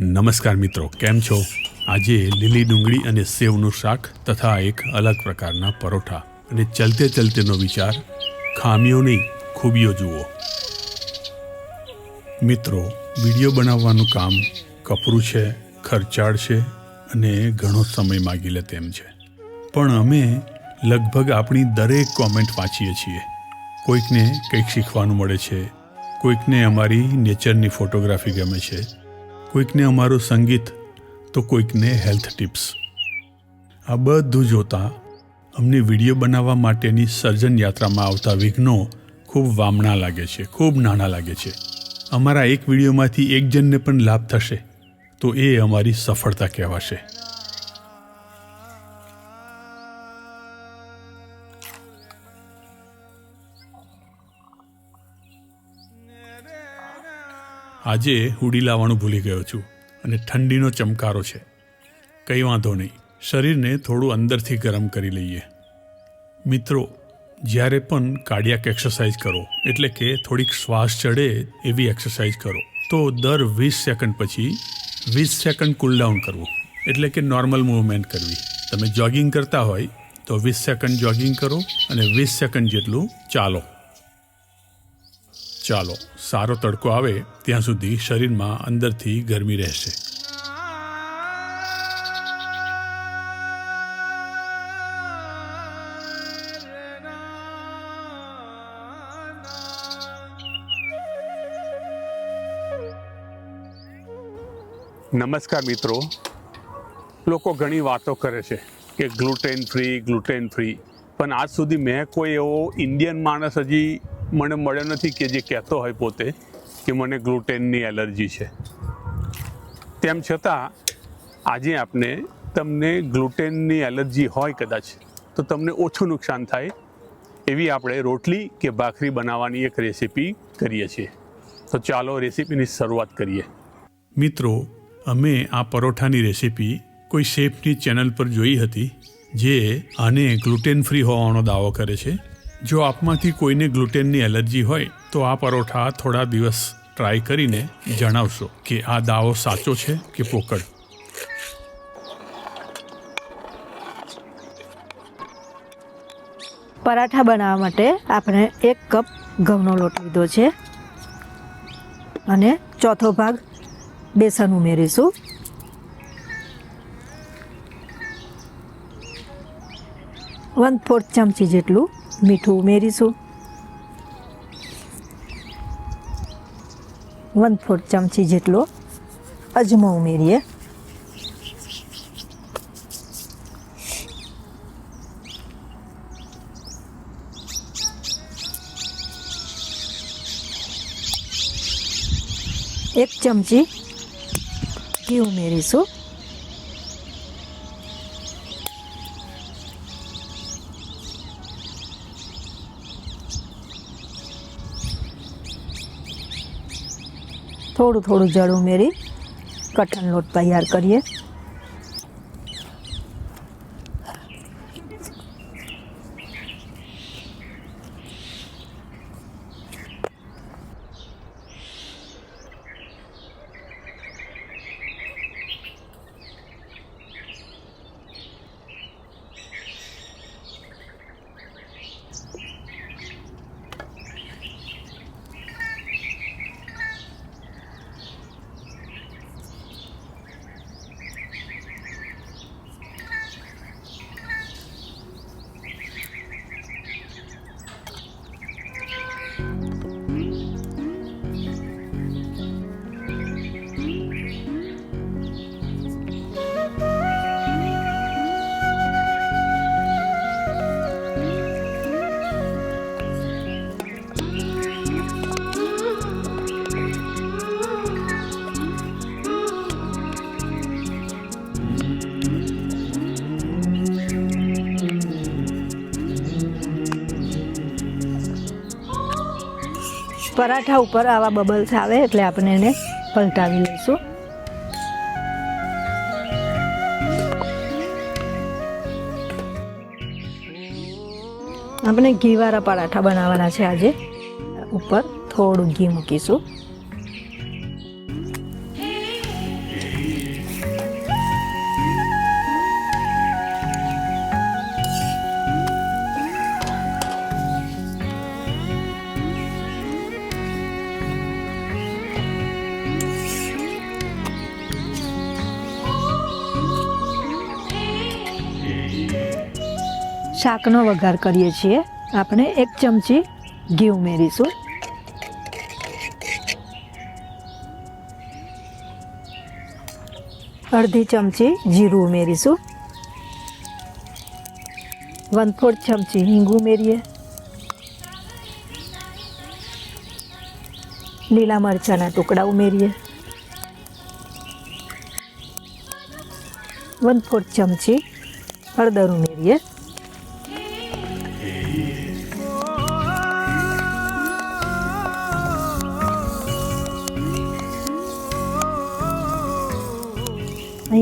નમસ્કાર મિત્રો, કેમ છો? આજે લીલી ડુંગળી અને સેવનું શાક તથા એક અલગ પ્રકારના પરોઠા. અને ચલતે ચલતેનો વિચાર, ખામીઓ નહીં, ખૂબીઓ જુઓ. મિત્રો, વીડિયો બનાવવાનું કામ કપરું છે ખર્ચાળ છે અને ઘણો સમય માગી લે તેમ છે. પણ અમે લગભગ આપણી દરેક કોમેન્ટ વાંચીએ છીએ. કોઈકને કંઈક શીખવાનું મળે છે, કોઈકને અમારી નેચરની ફોટોગ્રાફી ગમે છે કોઈકને અમારું સંગીત, તો કોઈકને હેલ્થ ટિપ્સ. આ બધું જોતાં અમને વીડિયો બનાવવા માટેની સર્જન યાત્રામાં આવતા વિઘ્નો ખૂબ વામણા લાગે છે, ખૂબ નાના લાગે છે. અમારા એક વિડીયોમાંથી એક જણને પણ લાભ થશે, તો એ અમારી સફળતા કહેવાશે. આજે હુડી લાવવાનું ભૂલી ગયો છું અને ઠંડીનો ચમકારો છે. કંઈ વાંધો નહીં. શરીરને થોડું અંદરથી ગરમ કરી લઈએ. મિત્રો, જ્યારે પણ કાર્ડિયાક એક્સરસાઇઝ કરો, એટલે કે થોડીક શ્વાસ ચડે એવી એક્સરસાઇઝ કરો, તો દર વીસ સેકન્ડ પછી વીસ સેકન્ડ કુલડાઉન કરવું. એટલે કે નોર્મલ મૂવમેન્ટ કરવી. તમે જોગિંગ કરતા હોય, તો વીસ સેકન્ડ જોગિંગ કરો અને વીસ સેકન્ડ જેટલું ચાલો. ચાલો, સારો તડકો આવે, ત્યાં સુધી શરીરમાં અંદરથી ગરમી રહેશે. નમસ્કાર મિત્રો. લોકો ઘણી વાતો કરે છે કે ગ્લુટેન ફ્રી ગ્લુટેન ફ્રી પણ આજ સુધી મેં કોઈ એવો ઇન્ડિયન માણસ હજી મને મળ્યો નથી કે જે કહેતો હોય પોતે કે મને ગ્લુટેનની એલર્જી છે. તેમ છતાં, આજે આપણે તમને ગ્લુટેનની એલર્જી હોય કદાચ, તો તમને ઓછું નુકસાન થાય એવી આપણે રોટલી કે ભાખરી બનાવવાની એક રેસીપી કરીએ છીએ. તો ચાલો રેસીપીની શરૂઆત કરીએ. મિત્રો, અમે આ પરોઠાની રેસીપી કોઈ શેફની ચેનલ પર જોઈ હતી, જે આને ગ્લુટેન ફ્રી હોવાનો દાવો કરે છે. જો આપમાંથી કોઈને ગ્લુટેનની એલર્જી હોય, તો આ પરોઠા થોડા દિવસ ટ્રાય કરીને જણાવશો કે આ દાવો સાચો છે કે પોકળ. પરાઠા બનાવવા માટે આપણે એક કપ ઘઉંનો લોટ લીધો છે અને ચોથો ભાગ બેસન ઉમેરીશું. વન ફોર્થ ચમચી જેટલું મીઠું ઉમેરીશું. વન ફોર્થ ચમચી જેટલો અજમો ઉમેરીએ. એક ચમચી ઘી ઉમેરીશું. થોડું થોડું જળ ઉમેરી કઠણ લોટ તૈયાર કરીએ. પરાઠા ઉપર આવા બબલ્સ આવે એટલે આપણે એને પલટાવી લઈશું. આપણે ઘીવાળા પરાઠા બનાવવાના છે આજે. ઉપર થોડું ઘી મૂકીશું. શાકનો વઘાર કરીએ છીએ. આપણે એક ચમચી ઘી ઉમેરીશું. અડધી ચમચી જીરું ઉમેરીશું. વન ફોર્થ ચમચી હિંગ ઉમેરીએ. લીલા મરચાંના ટુકડા ઉમેરીએ. વન ફોર્થ ચમચી હળદર ઉમેરીએ.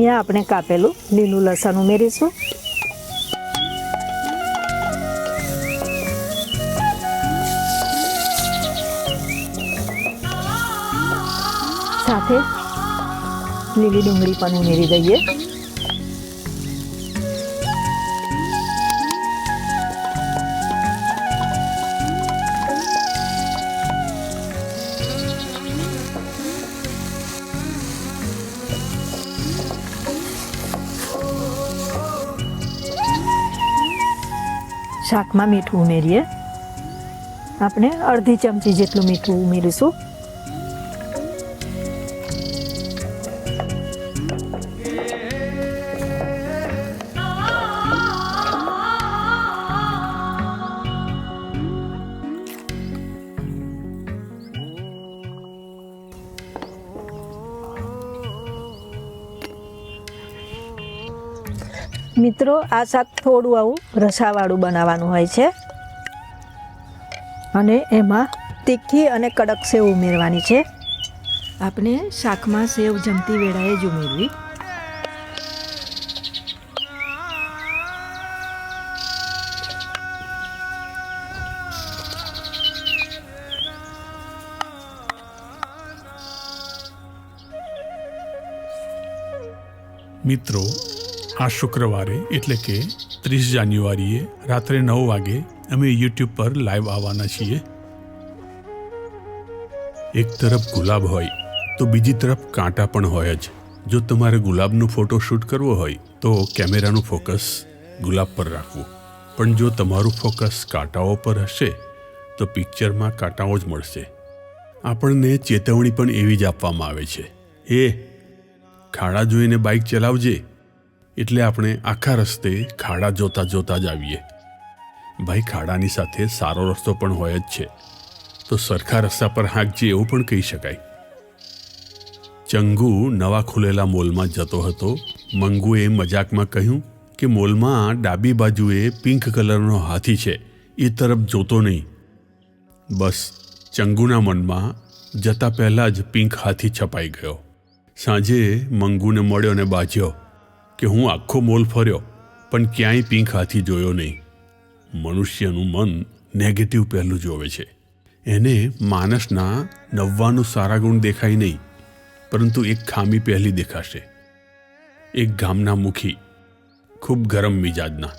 અહીંયા આપણે કાપેલું લીલું લસણ ઉમેરીશું. સાથે લીલી ડુંગળી પણ ઉમેરી દઈએ. શાકમાં મીઠું ઉમેરીએ. આપણે અડધી ચમચી જેટલું મીઠું ઉમેરીશું. મિત્રો, આ શાક થોડું આવું રસાવાળું બનાવવાનું હોય છે. અને એમાં તીખી અને કડક સેવ ઉમેરવાની છે. આપણે શાકમાં સેવ જમતી વેળાએ જ ઉમેરવી. મિત્રો આ શુક્રવારે, એટલે કે ત્રીસ જાન્યુઆરીએ રાત્રે નવ વાગે, અમે યુટ્યુબ પર લાઈવ આવવાના છીએ. એક તરફ ગુલાબ હોય, તો બીજી તરફ કાંટા પણ હોય જ. જો તમારે ગુલાબનો ફોટો શૂટ કરવો હોય, તો કેમેરાનું ફોકસ ગુલાબ પર રાખવું. પણ જો તમારું ફોકસ કાંટાઓ પર હશે, તો પિક્ચરમાં કાંટાઓ જ મળશે. આપણને ચેતવણી પણ એવી જ આપવામાં આવે છે. એ ખાડા જોઈને બાઇક ચલાવજે. એટલે આપણે આખા રસ્તે ખાડા જોતા જોતા જ આવીએ. ભાઈ, ખાડાની સાથે સારો રસ્તો પણ હોય જ છે. તો સરખા રસ્તા પર હાંકજે એવું પણ કહી શકાય. ચંગુ નવા ખુલેલા મોલમાં જતો હતો. મંગુએ મજાકમાં કહ્યું કે મોલમાં ડાબી બાજુએ પિંક કલરનો હાથી છે. એ તરફ જોતો નહીં. બસ, ચંગુના મનમાં જતા પહેલાં જ પિંક હાથી છપાઈ ગયો. સાંજે મંગુને મળ્યો ને બાજ્યો. કે હું આખો મોલ ફર્યો, પણ ક્યાંય પિંક હાથી જોયો નહીં. મનુષ્યનું મન નેગેટિવ પહેલું જોવે છે. એને માણસના નવ્વાણું સારા ગુણ દેખાય નહીં, પરંતુ એક ખામી પહેલી દેખાશે. એક ગામના મુખી, ખૂબ ગરમ મિજાજના.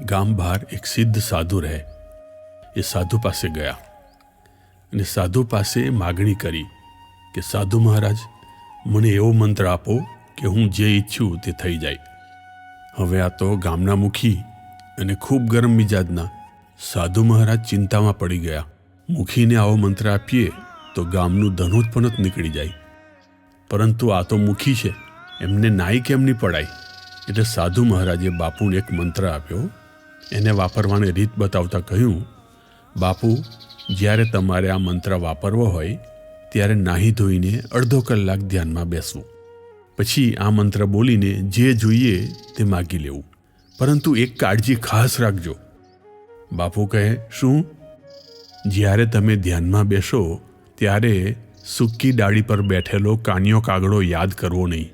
ગામ બહાર એક સિદ્ધ સાધુ રહે. એ સાધુ પાસે ગયા અને સાધુ પાસે માગણી કરી કે, સાધુ મહારાજ, મને એવો મંત્ર આપો કે હું જે ઈચ્છું તે થઈ જાય. હવે આ તો ગામના મુખી અને ખૂબ ગરમ મિજાજના સાધુ મહારાજ ચિંતામાં પડી ગયા. મુખીને આવો મંત્ર આપીએ તો ગામનું ધનોત્પનત નીકળી જાય. પરંતુ આ તો મુખી છે, એમને નાઈ કેમ નહીં પડાય? એટલે સાધુ મહારાજે બાપુને એક મંત્ર આપ્યો. એને વાપરવાની રીત બતાવતા કહ્યું, બાપુ, જ્યારે તમારે આ મંત્ર વાપરવો હોય, ત્યારે નાહી ધોઈને અડધો કલાક ધ્યાનમાં બેસવું. પછી આ મંત્ર બોલીને જે જોઈએ તે માગી લેવું. પરંતુ એક કાળજી ખાસ રાખજો. બાપુ કહે, શું? જ્યારે તમે ધ્યાનમાં બેસો, ત્યારે સૂકી ડાળી પર બેઠેલો કાનિયો કાગડો યાદ કરવો નહીં.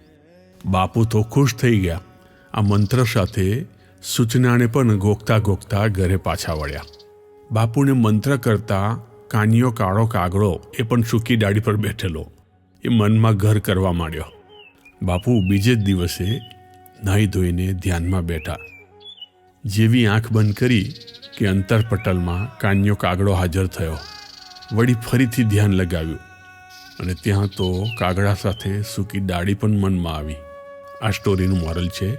બાપુ તો ખુશ થઈ ગયા. આ મંત્ર સાથે સૂચનાને પણ ગોખતા ગોખતા ઘરે પાછા વળ્યા. બાપુને મંત્ર કરતા કાનિયો કાળો કાગડો એ પણ સૂકી ડાળી પર બેઠેલો. એ મનમાં ઘર કરવા માંડ્યો. બાપુ બીજે જ દિવસે નાહી ધોઈને ધ્યાનમાં બેઠા. જેવી આંખ બંધ કરી કે અંતરપટલમાં કાન્યો કાગડો હાજર થયો, વળી ફરીથી ધ્યાન લગાવ્યું અને ત્યાં તો કાગડા સાથે સૂકી દાઢી પણ મનમાં આવી. આ સ્ટોરીનું મોરલ છે,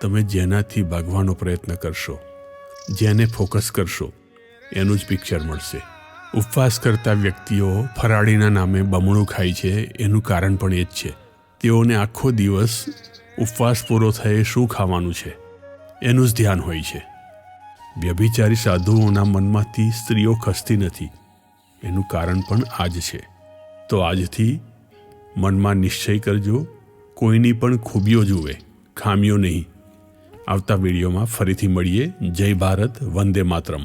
તમે જેનાથી ભાગવાનો પ્રયત્ન કરશો, જેને ફોકસ કરશો, એનું જ પિક્ચર મળશે. ઉપવાસ કરતા વ્યક્તિઓ ફરાળીના નામે બમણું ખાય છે, એનું કારણ પણ એ જ છે. તેઓને આખો દિવસ ઉપવાસ પૂરો થયે શું ખાવાનું છે? એનું જ ધ્યાન હોય છે. વ્યભિચારી સાધુઓના મનમાંથી સ્ત્રીઓ ખસતી નથી. એનું કારણ પણ આ જ છે. તો આજથી મનમાં નિશ્ચય કરજો, કોઈની પણ ખૂબીઓ જુએ, ખામીઓ નહીં. આવતા વિડીયોમાં ફરીથી મળીએ. જય ભારત, વંદે માતરમ.